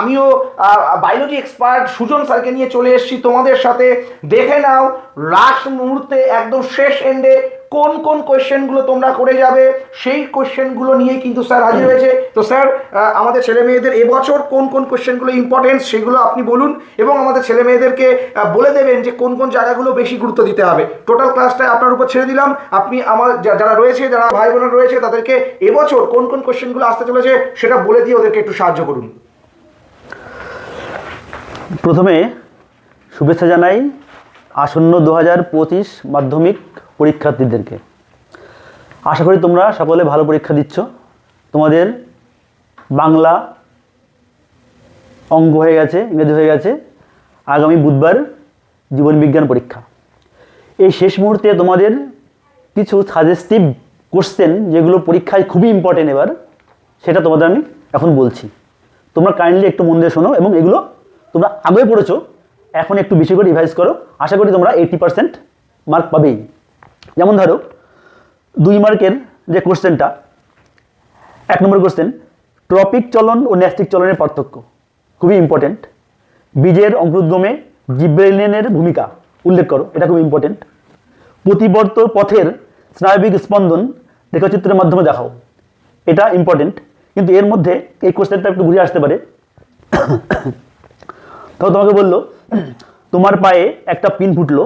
আমিও biology expert Sujan স্যারকে নিয়ে চলে এসেছি তোমাদের সাথে। দেখে নাও, লাস্ট মুহূর্তে একদম শেষ এন্ডে কোন কোন কোয়েশ্চেনগুলো তোমরা করে যাবে, সেই কোয়েশ্চেনগুলো নিয়ে কিন্তু স্যার হাজির হয়েছে। তো স্যার আমাদের ছেলে মেয়েদের এবছর কোন কোন কোয়েশ্চেনগুলো ইম্পর্টেন্স সেগুলো আপনি বলুন এবং আমাদের ছেলে মেয়েদেরকে বলে দেবেন যে কোন কোন জায়গাগুলো বেশি গুরুত্ব দিতে হবে। টোটাল ক্লাসটা আপনার উপর ছেড়ে দিলাম। আপনি আমার যারা রয়েছে, যারা ভাই বোনেরা রয়েছে, তাদেরকে এবছর কোন কোন কোয়েশ্চেনগুলো আসতে চলেছে সেটা বলে দিয়ে ওদেরকে একটু সাহায্য করুন। প্রথমে শুভেচ্ছা জানাই আসন্ন দু পঁচিশ মাধ্যমিক পরীক্ষার্থীদেরকে। আশা করি তোমরা সকলে ভালো পরীক্ষা দিচ্ছ। তোমাদের বাংলা অঙ্গ হয়ে গেছে, ইংরেজি হয়ে গেছে। আগামী বুধবার জীবন বিজ্ঞান পরীক্ষা। এই শেষ মুহূর্তে তোমাদের কিছু সাজেস্টিভ কোশ্চেন যেগুলো পরীক্ষায় খুবই ইম্পর্টেন্ট এবার, সেটা তোমাদের আমি এখন বলছি। তোমরা কাইন্ডলি একটু মন দিয়ে শোনো এবং এগুলো তোমরা আগে পড়েছো, এখন একটু বেশি করে রিভাইজ করো। আশা করি তোমরা এইটি পার্সেন্ট মার্ক পাবেই। যেমন ধরো, দুই মার্কের যে কোশ্চেনটা এক নম্বর কোশ্চেন ট্রপিক চলন ও ন্যাস্টিক চলনের পার্থক্য, খুবই ইম্পর্টেন্ট বীজের অঙ্কুরোদ্গমে জিব্রেলিনের ভূমিকা, উল্লেখ করো, এটা খুব ইম্পর্টেন্ট প্রতিবর্ত পথের স্নায়বিক স্পন্দন রেখাচিত্রের মাধ্যমে দেখাও, এটা ইম্পর্টেন্ট কিন্তু এর মধ্যে এই কোশ্চেনটা একটু ঘুরে আসতে পারে। তো তোমাকে বলল, তোমার পায়ে একটা পিন ফুটলো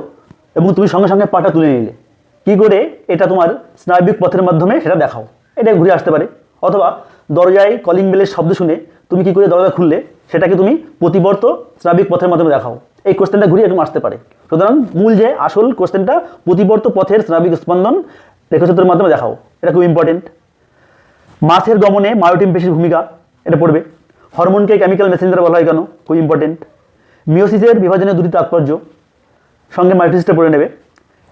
এবং তুমি সঙ্গে সঙ্গে পাটা তুলে নিলে। কি করে? এটা তোমার স্নায়বিক পথের মাধ্যমে সেটা দেখাও। এটা ঘুরে আসতে পারে। অথবা দরজায় কলিং বেলের শব্দ শুনে তুমি কি করে দরজা খুললে, সেটাকে তুমি প্রতিবর্ত স্নাবিক পথের মাধ্যমে দেখাও। এই কোশ্চেনটা ঘুরিয়ে এরকম আসতে পারে। সুতরাং মূল যে আসল কোশ্চেনটা প্রতিবর্ত পথের স্নাবিক স্পন্দন রেখাচিত্রের মাধ্যমে দেখাও। এটা খুব ইম্পর্টেন্ট মাছের গমনে মায়োটিম পেশির ভূমিকা, এটা পড়বে। হরমোনকে কেমিক্যাল মেসেঞ্জার বলা হয় কেন? খুব ইম্পর্টেন্ট মিওসিসের বিভাজনের দুটি তাৎপর্য। সঙ্গে মাইটোসিসটা পড়ে নেবে।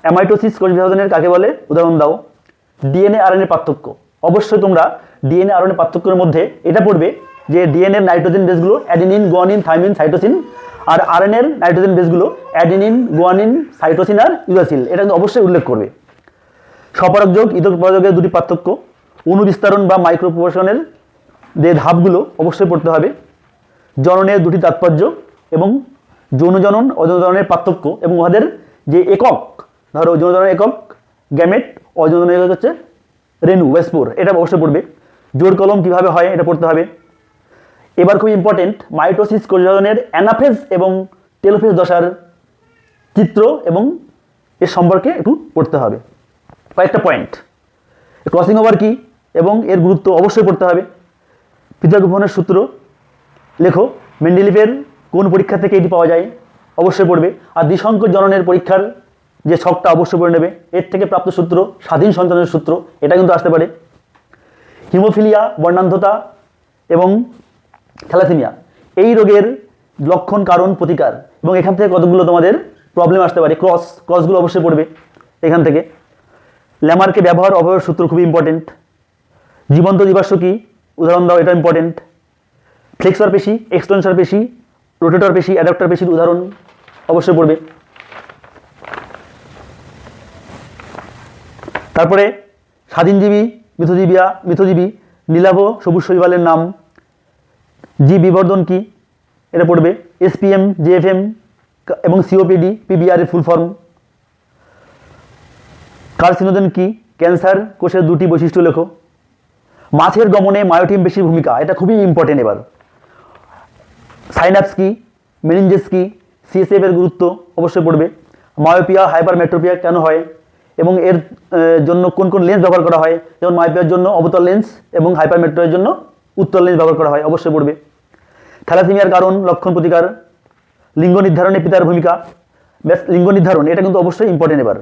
অ্যামাইটোসিস কোষ বিভাজনের কাকে বলে? উদাহরণ দাও। ডিএনএ আরএনএ পার্থক্য। অবশ্যই তোমরা ডিএনএ আরএনএ পার্থক্যের মধ্যে এটা পড়বে যে ডিএনএ নাইট্রোজেন বেসগুলো অ্যাডিনিন, গোয়ানিন, থাইমিন, সাইটোসিন আর আরএনএর নাইট্রোজেন বেসগুলো অ্যাডিনিন, গোয়ানিন, সাইটোসিন আর ইউরাসিল। এটা কিন্তু অবশ্যই উল্লেখ করবে। সপরাগ যোগ, ইতক পরাযোগের দুটি পার্থক্য। অনুবিস্তারণ বা মাইক্রোপোশনের যে ধাপগুলো অবশ্যই পড়তে হবে। জননের দুটি তাৎপর্য। এবং যৌন জনন অযৌন জননের পার্থক্য এবং উহাদের যে একক, ধরো যৌন জননের একক, গ্যামেট অযৌন জননের একক হচ্ছে রেনু বা স্পোর এটা অবশ্যই পড়বে। জোর কলম কীভাবে হয় এটা পড়তে হবে। এবার খুব ইম্পর্টেন্ট মাইটোসিস কোষজনের অ্যানাফেজ এবং টেলোফেজ দশার চিত্র এবং এর সম্পর্কে একটু পড়তে হবে। কয়েকটা পয়েন্ট ক্রসিং ওভার কি এবং এর গুরুত্ব অবশ্যই পড়তে হবে। পৃথকভবনের সূত্র, লেখো মেন্ডেলিভের কোন পরীক্ষা থেকে এটি পাওয়া যায়? অবশ্যই পড়বে। আর দ্বিসংখ্য জননের পরীক্ষার যে ছকটা অবশ্যই পড়ে নেবে। এর থেকে প্রাপ্ত সূত্র স্বাধীন সন্তানের সূত্র, এটা কিন্তু আসতে পারে। হিমোফিলিয়া, বর্ণান্ধতা এবং থ্যালাসেমিয়া, এই রোগের লক্ষণ, কারণ, প্রতিকার এবং এখান থেকে কতগুলো তোমাদের প্রবলেম আসতে পারে? ক্রস ক্রসগুলো অবশ্যই পড়বে এখান থেকে। ল্যামারকে ব্যবহার, অবয়ব সূত্র খুবই ইম্পর্টেন্ট জীবন্ত জীবাশ্ম কি? উদাহরণ দাও, এটা ইম্পর্টেন্ট ফ্লেক্সর পেশি এক্সটেনসর পেশি রোটেটর পেশি অ্যাডাপ্টার পেশির উদাহরণ অবশ্যই পড়বে। তারপরে স্বাধীনজীবী, মিথজীবিয়া, মিথজীবী, নীলাভ সবুজ শৈবালের নাম। জি বিবর্ধন কি? এটা পড়বে। এসপিএম, জেএফএম এবং সিওপিডি, পিবিআর এর ফুল ফর্ম। কার্সিনোজেন কি? ক্যান্সার কোষের দুটি বৈশিষ্ট্য লেখো। মাছের গমনে মায়োটিন বেশির ভূমিকা, এটা খুবই ইম্পর্টেন্ট এবার। সাইনাপস কি মেনিনজেস কি সিএসএফ এর গুরুত্ব অবশ্যই পড়বে। মায়োপিয়া, হাইপারমেট্রোপিয়া কেন হয়? এবং এর জন্য কোন কোন লেন্স ব্যবহার করা হয়? যেমন মায়োপিয়ার জন্য অবতল লেন্স এবং হাইপারমেট্রোয়ের জন্য উত্তর লেন্স ব্যবহার করা হয়, অবশ্যই পড়বে। থ্যালাসেমিয়ার কারণ, লক্ষণ প্রতিকার, লিঙ্গ নির্ধারণে পিতার ভূমিকা, ব্যাস, লিঙ্গ নির্ধারণ, এটা কিন্তু অবশ্যই ইম্পর্টেন্ট এবার।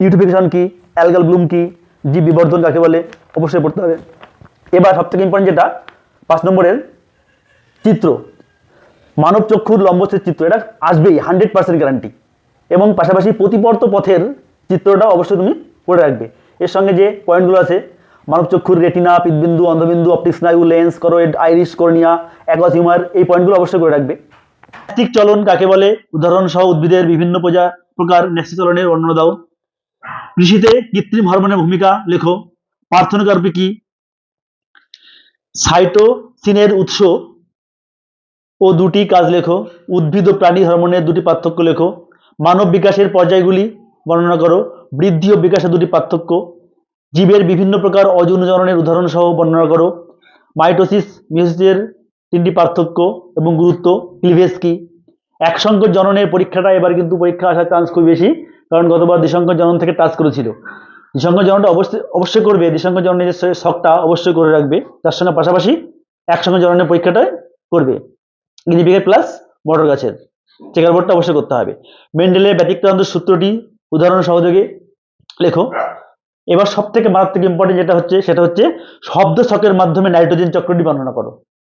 ইউটিফিকেশন কি? অ্যালগাল ব্লুম কি? জীব বিবর্ধন কাকে বলে? অবশ্যই পড়তে হবে। এবার সবথেকে ইম্পর্টেন্ট যেটা, পাঁচ নম্বরের চিত্র। মানব চক্ষুর লম্বচ্ছেদ চিত্র, এটা আসবেই হান্ড্রেড পার্সেন্ট গ্যারান্টি এবং পাশাপাশি প্রতিপর্ত পথের চিত্রটা অবশ্যই তুমি করে রাখবে। এর সঙ্গে যে পয়েন্টগুলো আছে, মানব চক্ষুর রেটিনা পিতবিন্দু অন্ধবিন্দু অপটিক স্নায়ু lens choroid iris cornea aqueous humour এই পয়েন্টগুলো অবশ্যই করে রাখবে। ন্যাস্টিক চলন কাকে বলে? উদাহরণ সহ উদ্ভিদের বিভিন্ন প্রজা প্রকার ন্যাস্টিক চলনের বর্ণনা দাও। কৃষিতে কৃত্রিম হরমোনের ভূমিকা লেখো। পার্থনোকার্পি কি? সাইটোসিনের উৎস ও দুটি কাজ লেখো। উদ্ভিদ ও প্রাণী হরমোনের দুটি পার্থক্য লেখো। মানব বিকাশের পর্যায়গুলি বর্ণনা করো। বৃদ্ধি ও বিকাশের দুটি পার্থক্য। জীবের বিভিন্ন প্রকার অযৌনজননের উদাহরণ সহ বর্ণনা করো। মাইটোসিস মিওসিসের তিনটি পার্থক্য এবং গুরুত্ব। ক্লিভেজ কি? একসঙ্গ জননের পরীক্ষাটা এবার কিন্তু পরীক্ষা আসার চান্স খুব বেশি, কারণ গতবার দ্বিসংখ্য জনন থেকে টাচ করেছিল। দ্বিসংখ্য জননটা অবশ্যই অবশ্যই করবে। দ্বিসংখ্য জননের যে শখটা অবশ্যই করে রাখবে। তার সঙ্গে পাশাপাশি একসঙ্গে জননের পরীক্ষাটা করবে। গিনিপিগের প্লাস মটর গাছের। চেকার বোর্ডটা অবশ্যই করতে হবে। মেন্ডেলের ব্যতিক্রান্ত সূত্রটি উদাহরণ সহযোগে লেখো। এবার সব থেকে মারাত্মক ইম্পর্টেন্ট যেটা হচ্ছে, সেটা হচ্ছে শব্দ ছকের মাধ্যমে নাইট্রোজেন চক্রটি বর্ণনা করো।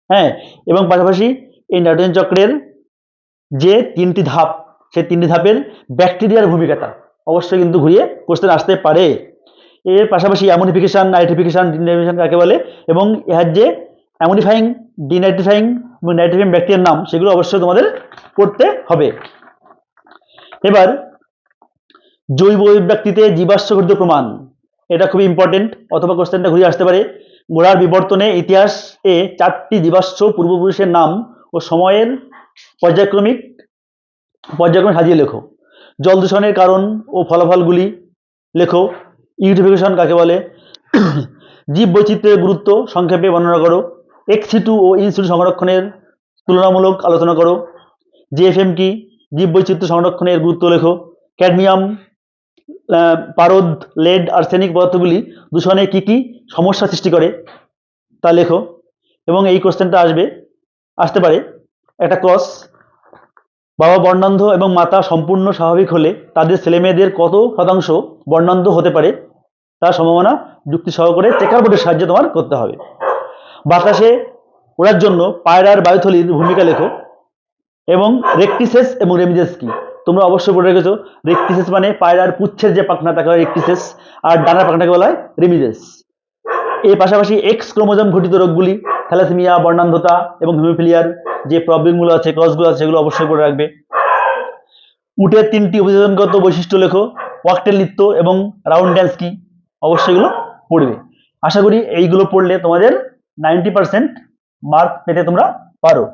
হ্যাঁ? এবং পাশাপাশি এই নাইট্রোজেন চক্রের যে তিনটি ধাপ, সেই তিনটি ধাপের ব্যাকটেরিয়ার ভূমিকাটা অবশ্যই কিন্তু ঘুরিয়ে কোশ্চেন আসতে পারে। এর পাশাপাশি অ্যামোনিফিকেশন নাইট্রিফিকেশন ডিনাইট্রিফিকেশন কাকে বলে? এবং এর যে অ্যামোনিফাইং ডিনাইট্রিফাইং এবং নাইট্রিফাইং ব্যাকটেরিয়ার নাম সেগুলো অবশ্যই তোমাদের পড়তে হবে। এবার, জৈব অভিব্যক্তিতে জীবাশ্ম ঘটিত প্রমাণ। এটা খুবই ইম্পর্টেন্ট অথবা কোশ্চেনটা ঘুরে আসতে পারে। গোড়ার বিবর্তনে ইতিহাসে চারটি জীবাশ্ম পূর্বপুরুষের নাম ও সময়ের পর্যায়ক্রমিক পর্যায়ক্রমে সাজিয়ে লেখো। জল দূষণের কারণ ও ফলাফলগুলি লেখো। ইউটিফিকেশন কাকে বলে? জীব বৈচিত্র্যের গুরুত্ব সংক্ষেপে বর্ণনা করো। এক্সিটু ও ইনসিটু সংরক্ষণের তুলনামূলক আলোচনা করো। জিএফএম কি? জীব বৈচিত্র্য সংরক্ষণের গুরুত্ব লেখো। ক্যাডমিয়াম পারদ লেড আর্সেনিক পদার্থগুলি দূষণে কি কি সমস্যা সৃষ্টি করে তা লেখো। এবং এই কোশ্চেনটা আসবে, আসতে পারে। একটা ক্রস বাবা বর্ণান্ধ এবং মাতা সম্পূর্ণ স্বাভাবিক হলে তাদের ছেলেমেয়েদের কত শতাংশ বর্ণান্ধ হতে পারে তার সম্ভাবনা যুক্তি সহকারে চেকার বোর্ডের সাহায্যে তোমার করতে হবে। বাতাসে ওড়ার জন্য পায়রার বায়ুথলির ভূমিকা লেখো। এবং রেকটিসেস এবং রেমিজেস কি? তোমরা অবশ্যই পড়ে রেখেছো। রেকটিসেস মানে পায়রার পুচ্ছের যে পাখনা, তাকে হয় রেকটিসেস। আর ডানার পাখনাকে বলা হয় রেমিজেস এর পাশাপাশি এক্স ক্রোমোজোম ঘটিত রোগগুলি, থ্যালাসেমিয়া, বর্ণান্ধতা এবং হিমোফিলিয়ার যে প্রবলেমগুলো আছে ক্রসগুলো আছে সেগুলো অবশ্যই পড়ে রাখবে। উটের তিনটি অভিযোজনগত বৈশিষ্ট্য লেখো। ওয়াকটেল নৃত্য এবং রাউন্ড ড্যান্স কি? অবশ্যই এগুলো পড়বে। আশা করি এইগুলো পড়লে তোমাদের নাইনটি পার্সেন্ট মার্ক পেতে তোমরা পারো।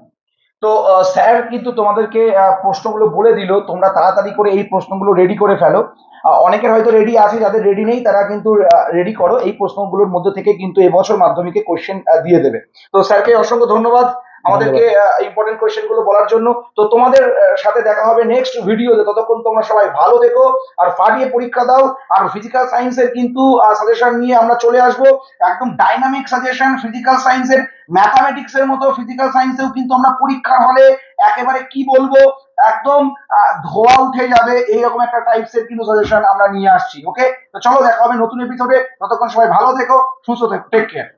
তো স্যার কিন্তু তোমাদেরকে প্রশ্নগুলো বলে দিল। তোমরা তাড়াতাড়ি করে এই প্রশ্নগুলো রেডি করে ফেলো। অনেকের হয়তো রেডি আছে, যাদের রেডি নেই, তারা কিন্তু রেডি করো। এই প্রশ্নগুলোর মধ্যে থেকে কিন্তু এবছর মাধ্যমিকে কোশ্চেন দিয়ে দেবে। তো, স্যারকে অসংখ্য ধন্যবাদ। আমাদেরকে ইম্পর্টেন্ট কোশ্চেনগুলো বলার জন্য। তো তোমাদের সাথে দেখা হবে নেক্সট ভিডিওতে ততক্ষণ তোমরা সবাই ভালো থেকো আর ফাটিয়ে পরীক্ষা দাও। আর ফিজিক্যাল সায়েন্সের কিন্তু সাজেশন নিয়ে আমরা চলে আসব। একদম ডাইনামিক সাজেশন ফিজিক্যাল সায়েন্সের ম্যাথামেটিক্স এর মতো ফিজিক্যাল সায়েন্সেও কিন্তু আমরা পরীক্ষার হলে একেবারে কি বলব? একদম ধোয়া উঠে যাবে। এইরকম একটা টাইপস এর কিন্তু সাজেশন আমরা নিয়ে আসছি। ওকে তো চলো, দেখা হবে নতুন এপিসোডে ততক্ষণ সবাই ভালো থেকো, সুস্থ থেকো। Take care